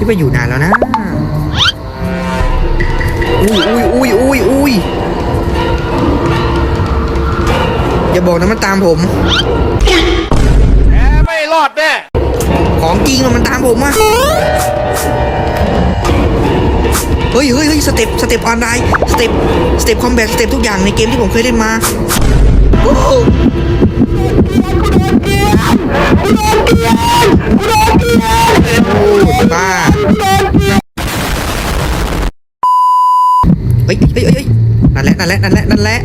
ที่ไปอยู่นานแล้วนะอุ้ยอุ้ยอุ้ยอุ้ยอุ้ยอย่าบอกนะมันตามผมแกไม่รอดแน่ของจริงอะมันตามผมอะเฮ้ยเฮ้ยเฮ้ยสเต็ปสเต็ปออนไลน์สเต็ปสเต็ปคอมแบทสเต็ปทุกอย่างในเกมที่ผมเคยเล่นมาโอ้โหโอ้บ้าเฮ้ยเฮ้ยเฮ้ยนั่นแหละนั่นแหละนั่นแหละนั่นแหละ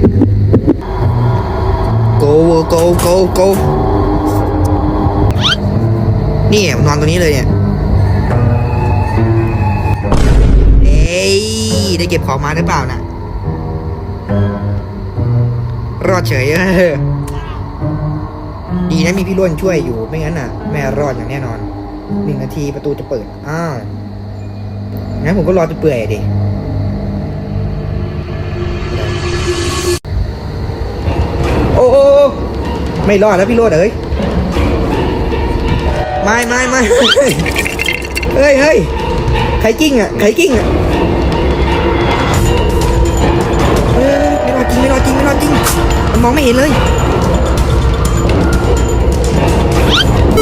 go go go go นี่นอนตรงนี้เลยเนี่ยเอ้ยได้เก็บของมาหรือเปล่าน่ะรอดเฉยดีนะมีพี่ล้วนช่วยอยู่ไม่งั้นน่ะ แม่รอดอย่างแน่นอนหนึ่งนาทีประตูจะเปิดอ้าวงั้นผมก็รอจะเปื่อยดิ ไม่รอดแล้วพี่โรดเอ้ยไม่ไม่ไม่เฮ้ยเฮ้ยไข่กิ้งอะไข่กิ้งอะเฮ้ยไม่รอดจริงไม่รอดจริงไม่รอดจริงมันมองไม่เห็นเลย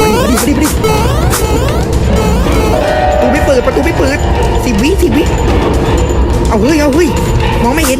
มาดิมาดิมาดิประตูไม่เปิดประตูไม่เปิดสิบวิสิบวิเอาเฮ้ยเอาเฮ้ยมองไม่เห็น